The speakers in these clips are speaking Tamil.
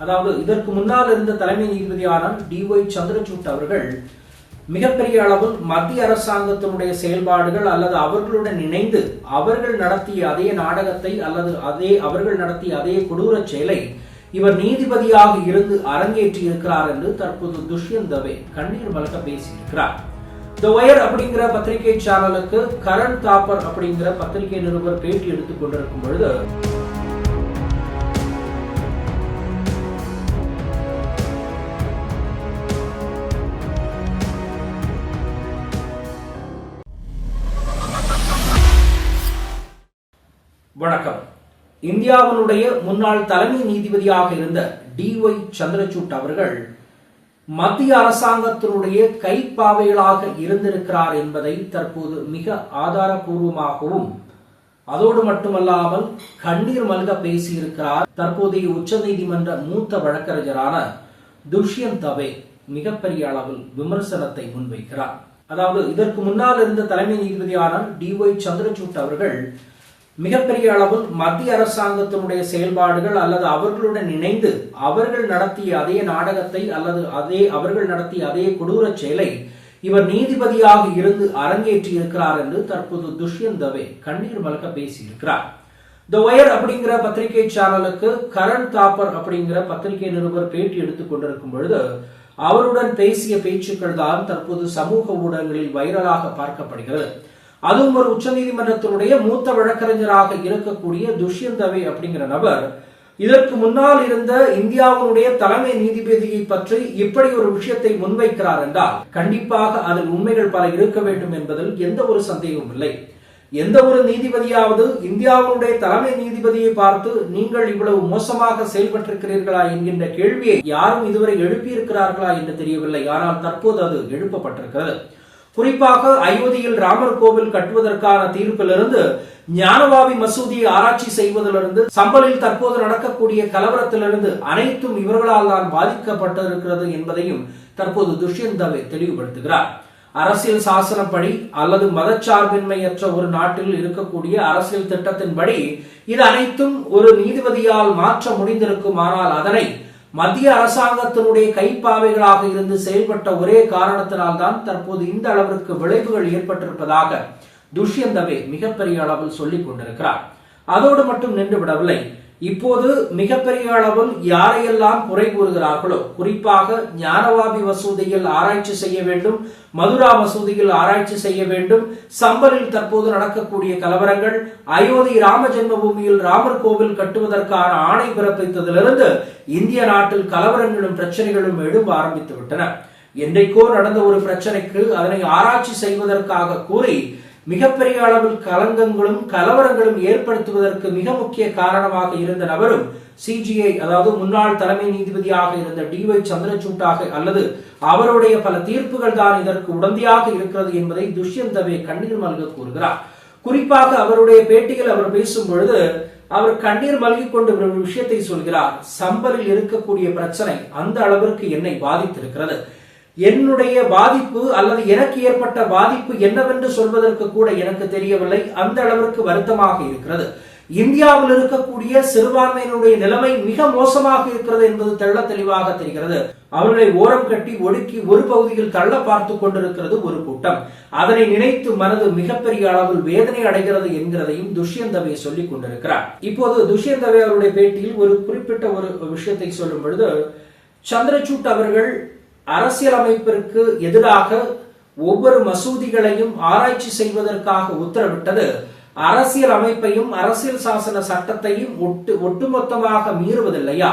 அதாவது இதற்கு முன்னால் இருந்த தலைமை நீதிபதியான டி ஒய் சந்திரசூட் அவர்கள் மிகப்பெரிய அளவில் மத்திய அரசாங்கத்தினுடைய செயல்பாடுகள் அல்லது அவர்களுடன் இணைந்து அவர்கள் நடத்திய அதே நாடகத்தை அல்லது அதே அவர்கள் நடத்திய அதே கொடூரச் செயலை இவர் நீதிபதியாக இருந்து அரங்கேற்றி இருக்கிறார் என்று தற்போது துஷ்யந்த் தவே கண்ணீர் மலக்க பேசியிருக்கிறார். த ஒயர் அப்படிங்கிற பத்திரிகை சேனலுக்கு கரண் தாப்பர் அப்படிங்கிற பத்திரிகை நிருபர் பேட்டி எடுத்துக் கொண்டிருக்கும் பொழுது வணக்கம். இந்தியாவினுடைய முன்னாள் தலைமை நீதிபதியாக இருந்த டி ஒய் சந்திரசூட் அவர்கள் மத்திய அரசாங்கத்தினுடைய கைப்பாவைகளாக இருந்திருக்கிறார் என்பதை தற்போது மிக ஆதாரபூர்வமாகவும் அதோடு மட்டுமல்லாமல் கண்ணீர் மல்க பேசியிருக்கிறார் தற்போதைய உச்சநீதிமன்ற மூத்த வழக்கறிஞரான துஷ்யந்த் தவே மிகப்பெரிய அளவில் விமர்சனத்தை முன்வைக்கிறார். அதாவது இதற்கு முன்னால் இருந்த தலைமை நீதிபதியான டி ஒய் சந்திரசூட் அவர்கள் மிகப்பெரிய அளவில் மத்திய அரசாங்கத்தினுடைய செயல்பாடுகள் அல்லது அவர்களுடன் இணைந்து அவர்கள் நடத்திய அதே நாடகத்தை அல்லது அதே அவர்கள் நடத்திய அதே கொடூரச் செயலை இவர் நீதிபதியாக இருந்து அரங்கேற்றி இருக்கிறார் என்று தற்போது துஷ்யந்த் தவே கண்ணீர் மலக்க பேசியிருக்கிறார். த ஒயர் அப்படிங்கிற பத்திரிகை சேனலுக்கு கரண் தாப்பர் அப்படிங்கிற பத்திரிகை நிருபர் பேட்டி எடுத்துக் கொண்டிருக்கும் பொழுது அவருடன் பேசிய பேச்சுக்கள் தான் தற்போது சமூக ஊடகங்களில் வைரலாக பார்க்கப்படுகிறது. அதுவும் ஒரு உச்சநீதிமன்றத்தினுடைய மூத்த வழக்கறிஞராக இருக்கக்கூடிய துஷ்யந்தவை அப்படிங்கிற நபர் இதற்கு முன்னால் இருந்த இந்தியாவினுடைய தலைமை நீதிபதியை பற்றி இப்படி ஒரு விஷயத்தை முன்வைக்கிறார் என்றால் கண்டிப்பாக அதில் உண்மைகள் பல இருக்க வேண்டும் என்பதில் எந்த ஒரு சந்தேகமும் இல்லை. எந்த ஒரு நீதிபதியாவது இந்தியாவுடைய தலைமை நீதிபதியை பார்த்து நீங்கள் இவ்வளவு மோசமாக செயல்பட்டிருக்கிறீர்களா? என்கின்ற கேள்வியை யாரும் இதுவரை எழுப்பியிருக்கிறார்களா என்று தெரியவில்லை. ஆனால் தற்போது அது எழுப்பப்பட்டிருக்கிறது. குறிப்பாக அயோத்தியில் ராமர் கோவில் கட்டுவதற்கான தீர்ப்பிலிருந்து ஞானவாவி மசூதியை ஆராய்ச்சி செய்வதிலிருந்து சம்பலில் தற்போது நடக்கக்கூடிய கலவரத்திலிருந்து அனைத்தும் இவர்களால் தான் பாதிக்கப்பட்டிருக்கிறது என்பதையும் தற்போது துஷ்யந்த் தவே தெளிவுபடுத்துகிறார். அரசியல் சாசனப்படி அல்லது மதச்சார்பின்மையற்ற ஒரு நாட்டில் இருக்கக்கூடிய அரசியல் திட்டத்தின்படி இது அனைத்தும் ஒரு நீதிபதியால் மாற்ற முடிந்திருக்கும் ஆனால் அதனை மத்திய அரசாங்கத்தினுடைய கைப்பாவைகளாக இருந்து செயல்பட்ட ஒரே காரணத்தினால்தான் தற்போது இந்த அளவிற்கு விளைவுகள் ஏற்பட்டிருப்பதாக துஷ்யந்தவே மிகப்பெரிய அளவில் சொல்லிக் கொண்டிருக்கிறார். அதோடு மட்டும் நின்று விடவில்லை இப்போது மிகப்பெரிய அளவில் யாரையெல்லாம் குறை கூறுகிறார்களோ குறிப்பாக ஞானவாபி மசூதியில் ஆராய்ச்சி செய்ய வேண்டும் மதுரா மசூதியில் ஆராய்ச்சி செய்ய வேண்டும் சம்பரில் தற்போது நடக்கக்கூடிய கலவரங்கள் அயோத்தி ராம ஜென்மபூமியில் ராமர் கோவில் கட்டுவதற்கான ஆணை பிறப்பித்ததிலிருந்து இந்திய நாட்டில் கலவரங்களும் பிரச்சனைகளும் எழும்ப ஆரம்பித்து விட்டன என்றைக்கோ நடந்த ஒரு பிரச்சனைக்கு அதனை ஆராய்ச்சி செய்வதற்காக கூறி மிகப்பெரிய அளவில் கலங்கங்களும் கலவரங்களும் ஏற்படுத்துவதற்கு மிக முக்கிய காரணமாக இருந்த நபரும் சிஜிஐ அதாவது முன்னாள் தலைமை நீதிபதியாக இருந்த டி ஒய் சந்திரசூட்டாக அல்லது அவருடைய பல தீர்ப்புகள் தான் இதற்கு உடந்தையாக இருக்கிறது என்பதை துஷ்யந்தவே கண்ணீர் மல்க கூறுகிறார். குறிப்பாக அவருடைய பேட்டியில் அவர் பேசும் பொழுது அவர் கண்ணீர் மல்கிக் கொண்டு ஒரு விஷயத்தை சொல்கிறார். சம்பரில் இருக்கக்கூடிய பிரச்சனை அந்த அளவிற்கு என்னை பாதித்திருக்கிறது. என்னுடைய பாதிப்பு அல்லது எனக்கு ஏற்பட்ட பாதிப்பு என்னவென்று சொல்வதற்கு கூட எனக்கு தெரியவில்லை. அந்த அளவிற்கு வருத்தமாக இருக்கிறது. இந்தியாவில் இருக்கக்கூடிய சிறுபான்மையினுடைய நிலைமை மிக மோசமாக இருக்கிறது என்பது தெள்ள தெளிவாக தெரிகிறது. அவர்களை ஓரம் கட்டி ஒடுக்கி ஒரு பகுதியில் தள்ள பார்த்து கொண்டிருக்கிறது ஒரு கூட்டம். அதனை நினைத்து மனது மிகப்பெரிய அளவில் வேதனை அடைகிறது என்கிறதையும் துஷ்யந்தவை சொல்லிக் கொண்டிருக்கிறார். இப்போது துஷ்யந்தவை அவருடைய பேட்டியில் ஒரு குறிப்பிட்ட ஒரு விஷயத்தை சொல்லும் பொழுது சந்திரசூட் அவர்கள் அரசியலமைப்பிற்கு எதிராக ஒவ்வொரு மசூதிகளையும் ஆராய்ச்சி செய்வதற்காக உத்தரவிட்டது. அரசியல் அமைப்பையும் அரசியல் சாசன சட்டத்தையும் ஒட்டு ஒட்டுமொத்தமாக மீறுவதில்லையா?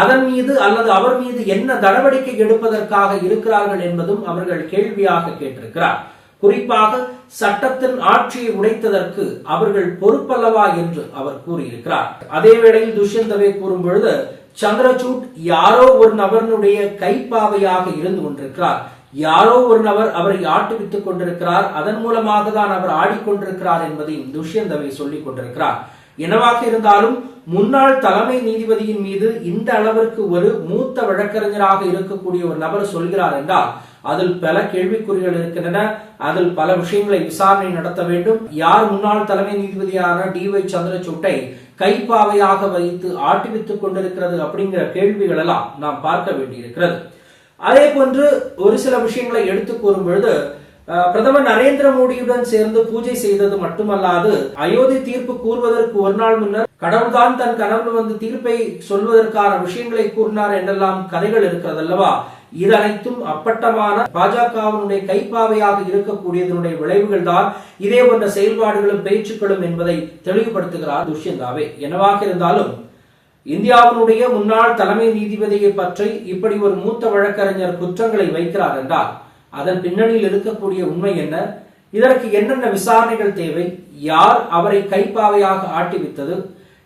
அதன் மீது அல்லது அவர் மீது என்ன நடவடிக்கை எடுப்பதற்காக இருக்கிறார்கள் என்பதும் அவர்கள் கேள்வியாக கேட்டிருக்கிறார். குறிப்பாக சட்டத்தின் ஆட்சியை உடைத்ததற்கு அவர்கள் பொறுப்பல்லவா என்று அவர் கூறியிருக்கிறார். அதே வேளையில் துஷ்யந்தவே கூறும் பொழுது சந்திரசூட் யாரோ ஒரு நபரினுடைய கைப்பாவையாக இருந்து கொண்டிருக்கிறார். யாரோ ஒரு நபர் அவரை ஆட்டுவித்துக் கொண்டிருக்கிறார். அதன் மூலமாக தான் அவர் ஆடிக்கொண்டிருக்கிறார் என்பதையும் துஷ்யந்தவை சொல்லிக் கொண்டிருக்கிறார். என்னவாக இருந்தாலும் முன்னாள் தலைமை நீதிபதியின் மீது இந்த அளவிற்கு ஒரு மூத்த வழக்கறிஞராக இருக்கக்கூடிய ஒரு நபர் சொல்கிறார் என்றால் அதில் பல கேள்விக்குறிகள் இருக்கின்றன. அதில் பல விஷயங்களை விசாரணை நடத்த வேண்டும். யார் முன்னாள் தலைமை நீதிபதியான டி ஒய் சந்திரசூட்டை கைப்பாவையாக வைத்து ஆட்டுவித்துக் கொண்டிருக்கிறது அப்படிங்கிற கேள்விகள் எல்லாம் நாம் பார்க்க வேண்டியிருக்கிறது. அதே போன்று ஒரு சில விஷயங்களை எடுத்து கூறும் பொழுது பிரதமர் நரேந்திர மோடியுடன் சேர்ந்து பூஜை செய்தது மட்டுமல்லாது அயோத்தி தீர்ப்பு கூறுவதற்கு ஒரு நாள் முன்னர் கடவுள்தான் தன் கனவுல வந்து தீர்ப்பை சொல்வதற்கான விஷயங்களை கூறினார் என்றெல்லாம் கதைகள் இருக்கிறது அல்லவா இது அனைத்தும் அப்பட்டமான பாஜகவினுடைய கைப்பாவையாக இருக்கக்கூடியதனுடைய விளைவுகள் தான் இதே போன்ற செயல்பாடுகளும் பேச்சுக்களும் என்பதை தெளிவுபடுத்துகிறார் துஷ்யந்தாவே. என்னவாக இருந்தாலும் இந்தியாவினுடைய முன்னாள் தலைமை நீதிபதியை பற்றி இப்படி ஒரு மூத்த வழக்கறிஞர் குற்றங்களை வைக்கிறார் என்றால் அதன் பின்னணியில் இருக்கக்கூடிய உண்மை என்ன? இதற்கு என்னென்ன விசாரணைகள் தேவை? யார் அவரை கைப்பாவையாக ஆட்டிவித்தது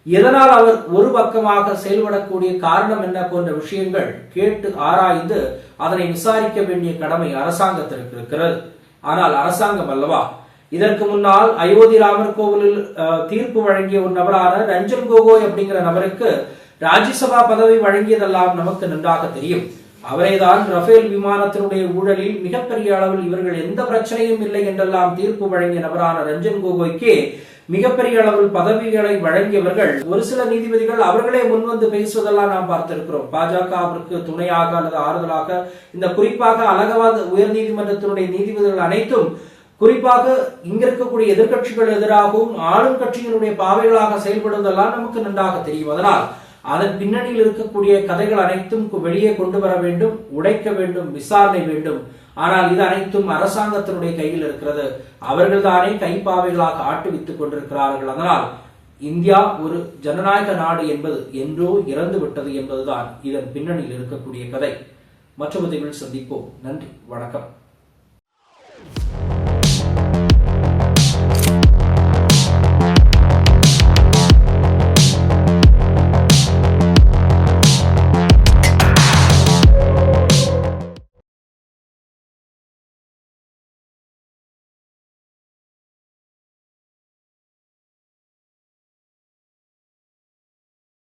எதனால் அவர் ஒரு பக்கமாக செயல்படக்கூடிய காரணம் என்ன போன்ற விஷயங்கள் கேட்டு ஆராய்ந்து அதனை விசாரிக்க வேண்டிய கடமை அரசாங்கத்திற்கு இருக்கிறது. ஆனால் அரசாங்கம் அல்லவா? இதற்கு முன்னால் அயோத்தி ராமர் கோவிலில் அஹ், தீர்ப்பு வழங்கிய ஒரு நபரான ரஞ்சன் கோகோய் அப்படிங்கிற நபருக்கு ராஜ்யசபா பதவி வழங்கியதெல்லாம் நமக்கு நன்றாக தெரியும். அவரேதான் ரஃபேல் விமானத்தினுடைய ஊழலில் மிகப்பெரிய அளவில் இவர்கள் எந்த பிரச்சனையும் இல்லை என்றெல்லாம் தீர்ப்பு வழங்கிய நபரான ரஞ்சன் கோகோய்க்கு மிகப்பெரிய அளவில் பதவிகளை வழங்கியவர்கள் ஒரு சில நீதிபதிகள் அவர்களே முன்வந்து பேசுவதெல்லாம் நாம் பார்த்திருக்கிறோம். பாஜகவிற்கு துணையாக அல்லது ஆறுதலாக இந்த குறிப்பாக அலகாபாத் உயர்நீதிமன்றத்தினுடைய நீதிபதிகள் அனைத்தும் குறிப்பாக இங்க இருக்கக்கூடிய எதிர்க்கட்சிகள் எதிராகவும் ஆளும் கட்சியினுடைய பாவைகளாக செயல்படுவதெல்லாம் நமக்கு நன்றாக தெரியும். அதனால் அதன் பின்னணியில் இருக்கக்கூடிய கதைகள் அனைத்தும் வெளியே கொண்டு வர வேண்டும் உடைக்க வேண்டும் விசாரணை வேண்டும். ஆனால் இது அனைத்தும் அரசாங்கத்தினுடைய கையில் இருக்கிறது. அவர்கள்தானே கைப்பாவைகளாக ஆட்டுவித்துக் கொண்டிருக்கிறார்கள். அதனால் இந்தியா ஒரு ஜனநாயக நாடு என்பது என்றோ இறந்து விட்டது என்பதுதான் இதன் பின்னணியில் இருக்கக்கூடிய கதை. மற்றவர்கள் சந்திப்போம். நன்றி. வணக்கம்.